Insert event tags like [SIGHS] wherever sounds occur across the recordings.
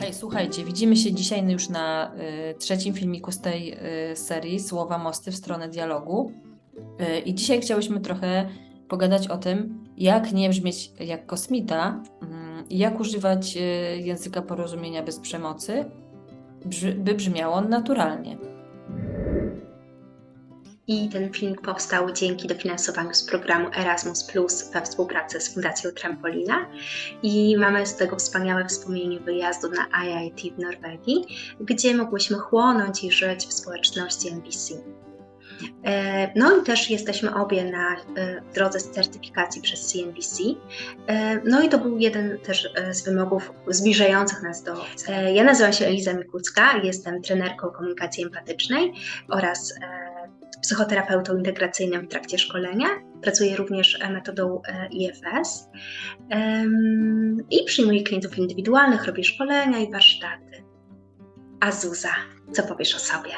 Hej, słuchajcie, widzimy się dzisiaj już na y, trzecim filmiku z tej y, serii Słowa Mosty w stronę dialogu. Y, I dzisiaj chciałyśmy trochę pogadać o tym, jak nie brzmieć jak kosmita i jak używać y, języka porozumienia bez przemocy, by brzmiał on naturalnie. I ten film powstał dzięki dofinansowaniu z programu Erasmus we współpracy z Fundacją Trampolina. I mamy z tego wspaniałe wspomnienie wyjazdu na IIT w Norwegii, gdzie mogłyśmy chłonąć i żyć w społeczności NBC. E, No i też jesteśmy obie na e, drodze certyfikacji przez CNBC. E, No i to był jeden też z wymogów zbliżających nas do. Ja nazywam się Eliza Mikucka, jestem trenerką komunikacji empatycznej oraz psychoterapeutą integracyjnym w trakcie szkolenia. Pracuję również metodą IFS i przyjmuję klientów indywidualnych, robię szkolenia i warsztaty. A Zuza, co powiesz o sobie?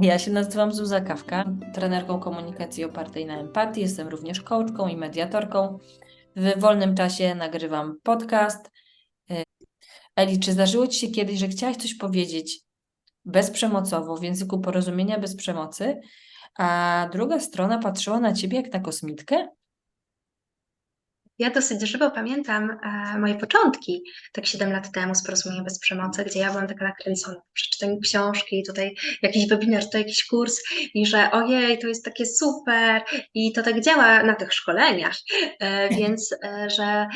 Ja się nazywam Zuza Kawka, trenerką komunikacji opartej na empatii. Jestem również coachką i mediatorką. W wolnym czasie nagrywam podcast. Y, Eli, czy zdarzyło Ci się kiedyś, że chciałaś coś powiedzieć bezprzemocowo, w języku porozumienia bez przemocy, a druga strona patrzyła na Ciebie jak na kosmitkę? Ja dosyć żywo pamiętam e, moje początki, tak 7 lat temu z Porozumieniem bez przemocy, gdzie ja byłam taka nakręcona po przeczytaniu książki, tutaj jakiś webinar, tutaj jakiś kurs i że ojej, to jest takie super i to tak działa na tych szkoleniach, e, więc e, że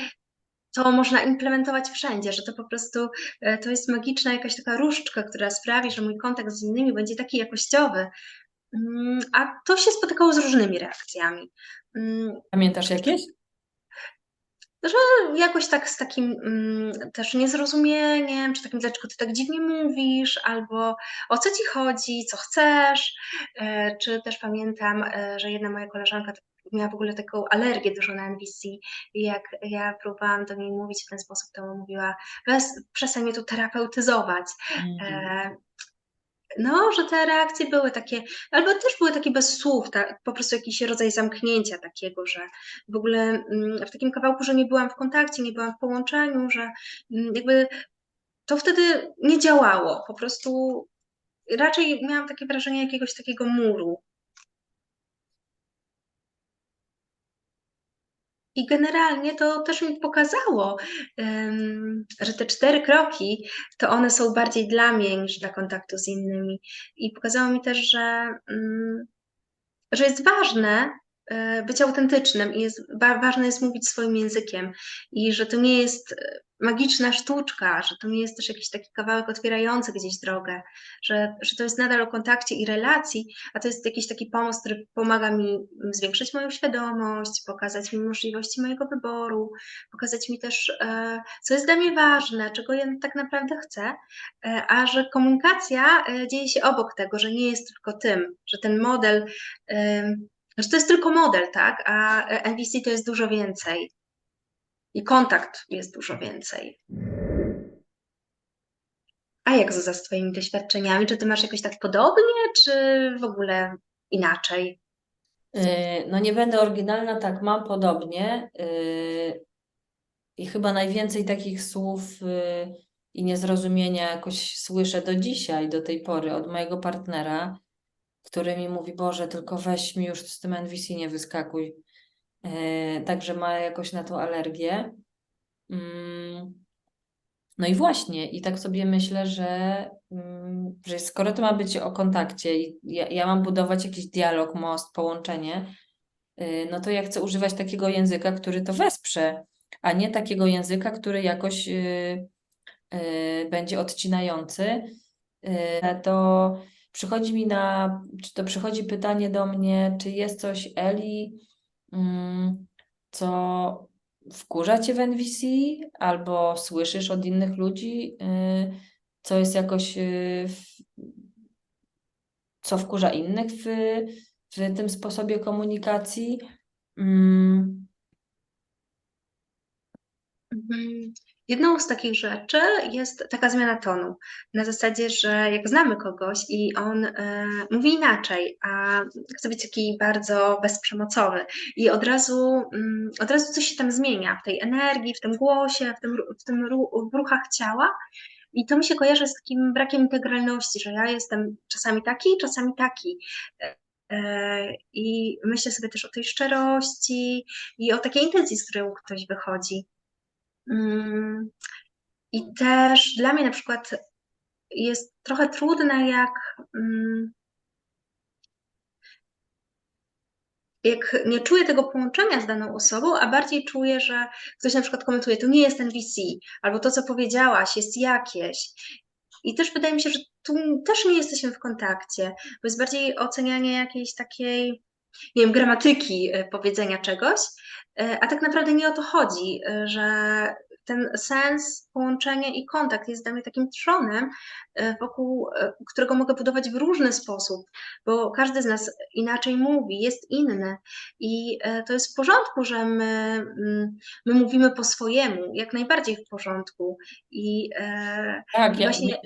to można implementować wszędzie, że to po prostu e, to jest magiczna jakaś taka różdżka, która sprawi, że mój kontakt z innymi będzie taki jakościowy. Mm, A to się spotykało z różnymi reakcjami. Mm, Pamiętasz jakieś? Że jakoś tak z takim mm, też niezrozumieniem, czy takim, dlaczego ty tak dziwnie mówisz, albo o co ci chodzi, co chcesz, e, czy też pamiętam, e, że jedna moja koleżanka miała w ogóle taką alergię dużo na NBC i jak ja próbowałam do niej mówić w ten sposób, to mówiła, przestań mnie tu terapeutyzować. Mhm. E, no, że te reakcje były takie, albo też były takie bez słów, tak, po prostu jakiś rodzaj zamknięcia takiego, że w ogóle mm, w takim kawałku, że nie byłam w kontakcie, nie byłam w połączeniu, że mm, jakby to wtedy nie działało. Po prostu raczej miałam takie wrażenie jakiegoś takiego muru. I generalnie to też mi pokazało, że te cztery kroki, to one są bardziej dla mnie niż dla kontaktu z innymi. I pokazało mi też, że, mm, że jest ważne być autentycznym i jest, wa- ważne jest mówić swoim językiem. I że to nie jest e, magiczna sztuczka, że to nie jest też jakiś taki kawałek otwierający gdzieś drogę, że, że to jest nadal o kontakcie i relacji, a to jest jakiś taki pomost, który pomaga mi mm, zwiększyć moją świadomość, pokazać mi możliwości mojego wyboru, pokazać mi też, e, co jest dla mnie ważne, czego ja tak naprawdę chcę, e, a że komunikacja e, dzieje się obok tego, że nie jest tylko tym, że ten model, że to jest tylko model, tak, a e, NVC to jest dużo więcej. I kontakt jest dużo więcej. A jak Zuza z Twoimi doświadczeniami? Czy Ty masz jakoś tak podobnie, czy w ogóle inaczej? Yy, No nie będę oryginalna, tak, mam podobnie. yy, I chyba najwięcej takich słów yy, i niezrozumienia jakoś słyszę do dzisiaj, do tej pory od mojego partnera, który mi mówi, Boże, tylko weź mi już z tym NVC nie wyskakuj. Yy, Także ma jakoś na to alergię. Mm, No i właśnie, i tak sobie myślę, że, mm, że skoro to ma być o kontakcie i ja, ja mam budować jakiś dialog, most, połączenie, y, no to ja chcę używać takiego języka, który to wesprze, a nie takiego języka, który jakoś y, y, będzie odcinający. Y, To przychodzi mi na, czy to przychodzi pytanie do mnie, czy jest coś, Eli, mm, co wkurza cię w NVC, albo słyszysz od innych ludzi, y, co jest jakoś, y, co wkurza innych w, w tym sposobie komunikacji. Mm. Jedną z takich rzeczy jest taka zmiana tonu. Na zasadzie, że jak znamy kogoś i on e, mówi inaczej, a chce być taki bardzo bezprzemocowy i od razu, mm, od razu coś się tam zmienia w tej energii, w tym głosie, w tym, w tym ru- w ruchach ciała. I to mi się kojarzy z takim brakiem integralności, że ja jestem czasami taki, czasami taki. E, e, I myślę sobie też o tej szczerości i o takiej intencji, z którą ktoś wychodzi. Mm, I też dla mnie na przykład jest trochę trudne, jak, mm, jak nie czuję tego połączenia z daną osobą, a bardziej czuję, że ktoś na przykład komentuje, to nie jest NVC, albo to, co powiedziałaś, jest jakieś. I też wydaje mi się, że tu też nie jesteśmy w kontakcie, bo jest bardziej ocenianie jakiejś takiej, nie wiem, gramatyki e, powiedzenia czegoś, a tak naprawdę nie o to chodzi, e, że ten sens, połączenie i kontakt jest dla mnie takim trzonem, e, wokół e, którego mogę budować w różny sposób, bo każdy z nas inaczej mówi, jest inny i e, to jest w porządku, że my, mm, my mówimy po swojemu, jak najbardziej w porządku i e, Tak, ja, właśnie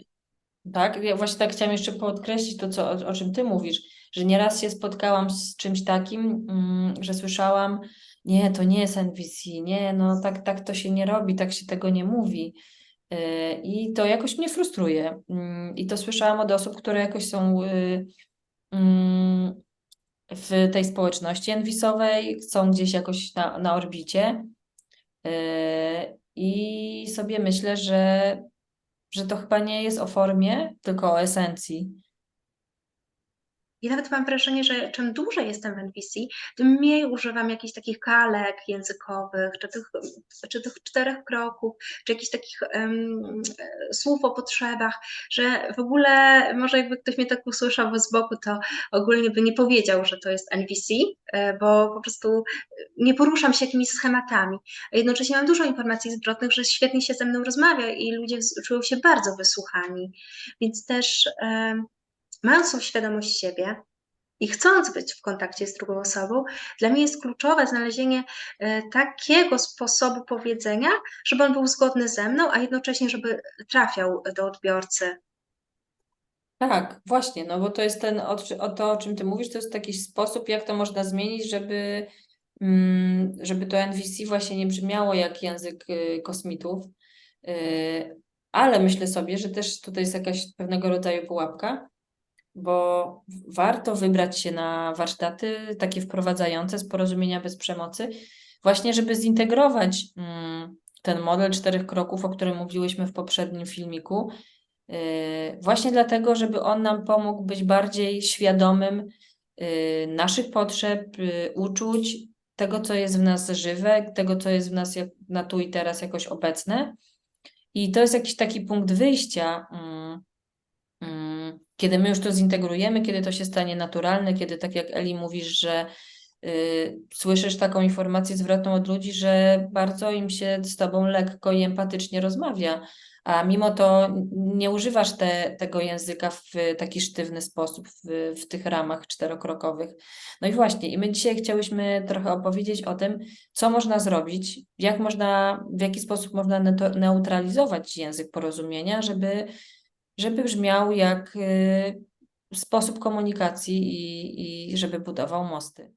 tak, ja właśnie tak chciałam jeszcze podkreślić to, co, o, o czym ty mówisz, że nieraz się spotkałam z czymś takim, mm, że słyszałam, nie, to nie jest NVC, nie, no tak, tak to się nie robi, tak się tego nie mówi. Yy, I to jakoś mnie frustruje. Mm, I to słyszałam od osób, które jakoś są yy, mm, w tej społeczności NVC-owej, są gdzieś jakoś na, na orbicie. Yy, I sobie myślę, że że to chyba nie jest o formie, tylko o esencji. I nawet mam wrażenie, że czym dłużej jestem w NVC, tym mniej używam jakichś takich kalek językowych, czy tych, czy tych czterech kroków, czy jakichś takich e, słów o potrzebach, że w ogóle może jakby ktoś mnie tak usłyszał z boku, to ogólnie by nie powiedział, że to jest NVC, e, bo po prostu nie poruszam się jakimiś schematami. A jednocześnie mam dużo informacji zwrotnych, że świetnie się ze mną rozmawia i ludzie czują się bardzo wysłuchani. Więc też em, mając świadomość siebie i chcąc być w kontakcie z drugą osobą, dla mnie jest kluczowe znalezienie e, takiego sposobu powiedzenia, żeby on był zgodny ze mną, a jednocześnie, żeby trafiał do odbiorcy. Tak, właśnie, no bo to jest ten, o to, o czym ty mówisz, to jest taki sposób, jak to można zmienić, żeby, mm, żeby to NVC właśnie nie brzmiało jak język y, kosmitów. Y, ale myślę sobie, że też tutaj jest jakaś pewnego rodzaju pułapka, bo warto wybrać się na warsztaty takie wprowadzające z porozumienia bez przemocy, właśnie żeby zintegrować mm, ten model czterech kroków, o którym mówiłyśmy w poprzednim filmiku, yy, właśnie dlatego, żeby on nam pomógł być bardziej świadomym yy, naszych potrzeb, yy, uczuć, tego, co jest w nas żywe, tego, co jest w nas na tu i teraz jakoś obecne. I to jest jakiś taki punkt wyjścia, mm, kiedy my już to zintegrujemy, kiedy to się stanie naturalne, kiedy tak jak Eli mówisz, że y, słyszysz taką informację zwrotną od ludzi, że bardzo im się z tobą lekko i empatycznie rozmawia, a mimo to nie używasz te, tego języka w taki sztywny sposób, w, w tych ramach czterokrokowych. No i właśnie, i my dzisiaj chciałyśmy trochę opowiedzieć o tym, co można zrobić, jak można, w jaki sposób można neutralizować język porozumienia, żeby, żeby brzmiał jak y, sposób komunikacji i, i żeby budował mosty.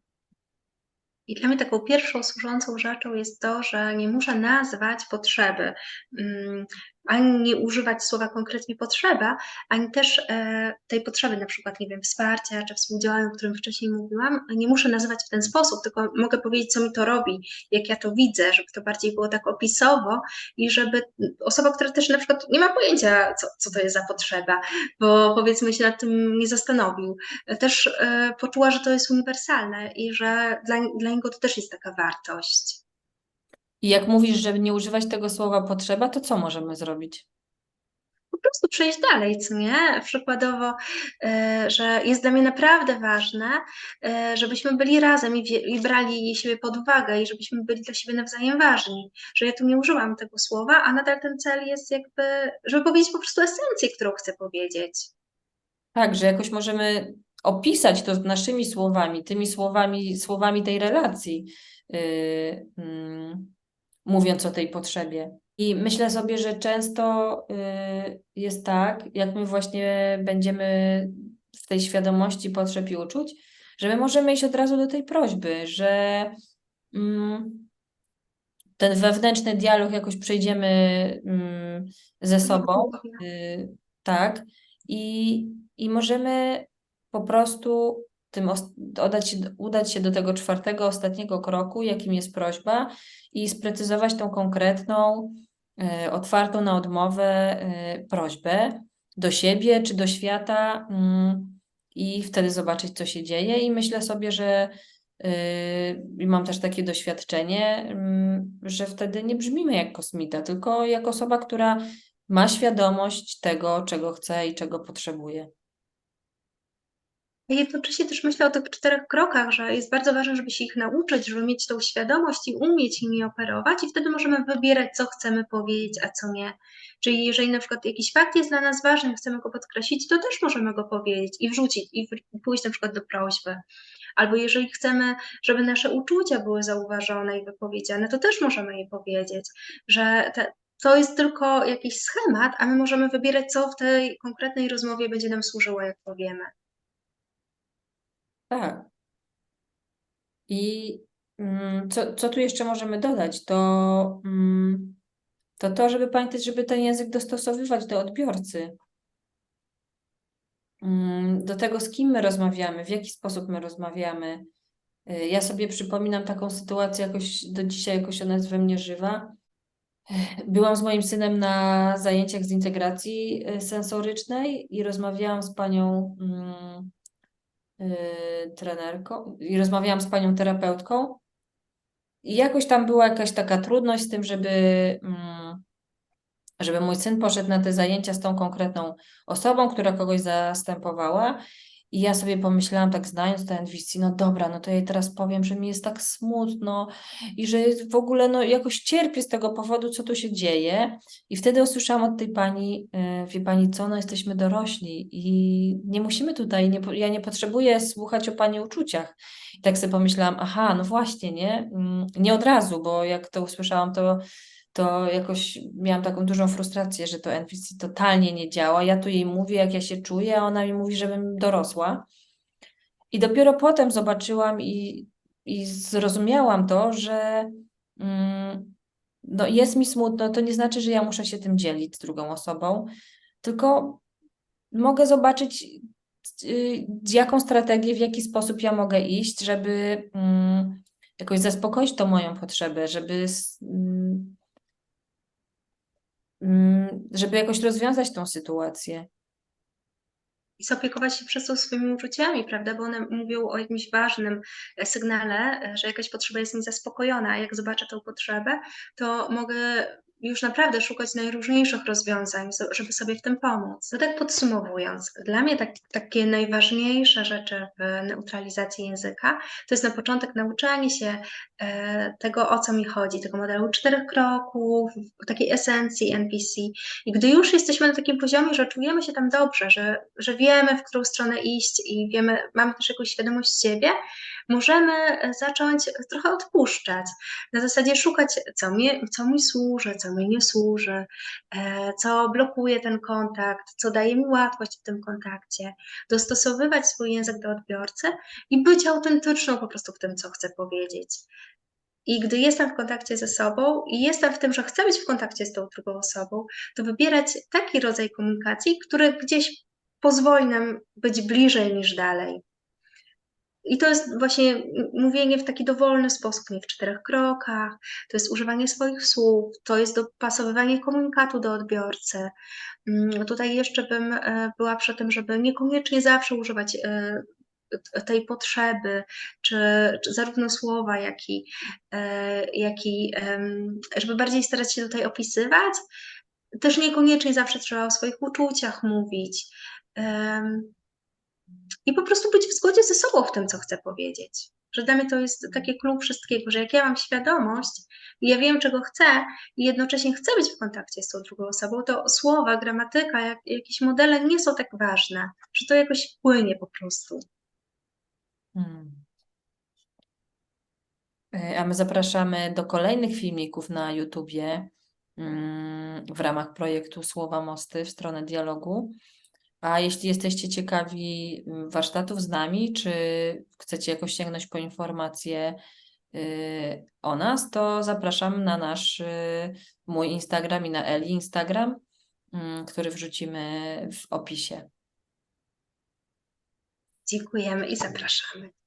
I dla mnie taką pierwszą służącą rzeczą jest to, że nie muszę nazwać potrzeby, mm, ani nie używać słowa konkretnie potrzeba, ani też e, tej potrzeby, na przykład, nie wiem, wsparcia czy współdziałania, o którym wcześniej mówiłam, nie muszę nazywać w ten sposób, tylko mogę powiedzieć, co mi to robi, jak ja to widzę, żeby to bardziej było tak opisowo i żeby osoba, która też na przykład nie ma pojęcia, co, co to jest za potrzeba, bo powiedzmy się nad tym nie zastanowił, też e, poczuła, że to jest uniwersalne i że dla, dla niego to też jest taka wartość. I jak mówisz, żeby nie używać tego słowa potrzeba, to co możemy zrobić? Po prostu przejść dalej, co nie? Przykładowo, e, że jest dla mnie naprawdę ważne, e, żebyśmy byli razem i, i brali siebie pod uwagę i żebyśmy byli dla siebie nawzajem ważni. Że ja tu nie użyłam tego słowa, a nadal ten cel jest jakby, żeby powiedzieć po prostu esencję, którą chcę powiedzieć. Tak, że jakoś możemy opisać to naszymi słowami, tymi słowami, słowami tej relacji, yy, mm, mówiąc o tej potrzebie. I myślę sobie, że często y, jest tak, jak my właśnie będziemy w tej świadomości potrzeb i uczuć, że my możemy iść od razu do tej prośby, że mm, ten wewnętrzny dialog jakoś przejdziemy mm, ze sobą, y, tak, i, i możemy po prostu tym się, udać się do tego czwartego, ostatniego kroku, jakim jest prośba, i sprecyzować tą konkretną, y, otwartą na odmowę y, prośbę do siebie czy do świata, mm, i wtedy zobaczyć, co się dzieje. I myślę sobie, że Yy, I mam też takie doświadczenie, ym, że wtedy nie brzmimy jak kosmita, tylko jak osoba, która ma świadomość tego, czego chce i czego potrzebuje. Ja jednocześnie też myślę o tych czterech krokach, że jest bardzo ważne, żeby się ich nauczyć, żeby mieć tą świadomość i umieć nimi operować, i wtedy możemy wybierać, co chcemy powiedzieć, a co nie. Czyli jeżeli na przykład jakiś fakt jest dla nas ważny, chcemy go podkreślić, to też możemy go powiedzieć i wrzucić, i pójść na przykład do prośby. Albo jeżeli chcemy, żeby nasze uczucia były zauważone i wypowiedziane, to też możemy je powiedzieć, że te, to jest tylko jakiś schemat, a my możemy wybierać, co w tej konkretnej rozmowie będzie nam służyło, jak powiemy. Tak. I mm, co, co tu jeszcze możemy dodać? To, mm, to to, żeby pamiętać, żeby ten język dostosowywać do odbiorcy. Mm, Do tego, z kim my rozmawiamy, w jaki sposób my rozmawiamy. Y, Ja sobie przypominam taką sytuację, jakoś do dzisiaj jakoś ona jest we mnie żywa. [SIGHS] Byłam z moim synem na zajęciach z integracji y, sensorycznej i rozmawiałam z panią trenerką i rozmawiałam z panią terapeutką. I jakoś tam była jakaś taka trudność z tym, żeby, mm, żeby mój syn poszedł na te zajęcia z tą konkretną osobą, która kogoś zastępowała. I ja sobie pomyślałam, tak znając to NVC, no dobra, no to ja jej teraz powiem, że mi jest tak smutno i że w ogóle no jakoś cierpię z tego powodu, co tu się dzieje. I wtedy usłyszałam od tej pani, y, wie pani co, no jesteśmy dorośli i nie musimy tutaj, nie, ja nie potrzebuję słuchać o pani uczuciach. I tak sobie pomyślałam, aha, no właśnie, nie? Mm, Nie od razu, bo jak to usłyszałam, to, to jakoś miałam taką dużą frustrację, że to NPC totalnie nie działa. Ja tu jej mówię, jak ja się czuję, a ona mi mówi, żebym dorosła. I dopiero potem zobaczyłam i, i zrozumiałam to, że mm, no jest mi smutno, to nie znaczy, że ja muszę się tym dzielić z drugą osobą, tylko mogę zobaczyć, y, jaką strategię, w jaki sposób ja mogę iść, żeby mm, jakoś zaspokoić tą moją potrzebę, żeby, mm, żeby jakoś rozwiązać tą sytuację. i zaopiekować się przez to swoimi uczuciami, prawda? Bo one mówią o jakimś ważnym e, sygnale, e, że jakaś potrzeba jest niezaspokojona, jak zobaczę tą potrzebę, to mogę już naprawdę szukać najróżniejszych rozwiązań, żeby sobie w tym pomóc. No tak podsumowując, dla mnie tak, takie najważniejsze rzeczy w neutralizacji języka to jest na początek nauczanie się e, tego, o co mi chodzi, tego modelu czterech kroków, takiej esencji NPC, i gdy już jesteśmy na takim poziomie, że czujemy się tam dobrze, że, że wiemy, w którą stronę iść i wiemy, mamy też jakąś świadomość siebie, możemy e, zacząć trochę odpuszczać. Na zasadzie szukać, co mi, co mi służy, co mi nie służy, e, co blokuje ten kontakt, co daje mi łatwość w tym kontakcie, dostosowywać swój język do odbiorcy i być autentyczną po prostu w tym, co chcę powiedzieć. I gdy jestem w kontakcie ze sobą i jestem w tym, że chcę być w kontakcie z tą drugą osobą, to wybierać taki rodzaj komunikacji, który gdzieś pozwoli nam być bliżej niż dalej. I to jest właśnie mówienie w taki dowolny sposób, nie w czterech krokach, to jest używanie swoich słów, to jest dopasowywanie komunikatu do odbiorcy. Mm, Tutaj jeszcze bym e, była przy tym, żeby niekoniecznie zawsze używać e, tej potrzeby, czy, czy zarówno słowa, jak i, e, jak i żeby bardziej starać się tutaj opisywać. Też niekoniecznie zawsze trzeba o swoich uczuciach mówić. I po prostu być w zgodzie ze sobą w tym, co chcę powiedzieć. Że dla mnie to jest takie klucz wszystkiego, że jak ja mam świadomość i ja wiem, czego chcę i jednocześnie chcę być w kontakcie z tą drugą osobą, to słowa, gramatyka, jak, jakieś modele nie są tak ważne, że to jakoś płynie po prostu. Hmm. E, A my zapraszamy do kolejnych filmików na YouTubie. mm, w ramach projektu Słowa Mosty w stronę dialogu. A jeśli jesteście ciekawi mm, warsztatów z nami, czy chcecie jakoś sięgnąć po informacje y, o nas, to zapraszam na nasz y, mój Instagram i na Eli Instagram, mm, który wrzucimy w opisie. Dziękujemy i zapraszamy.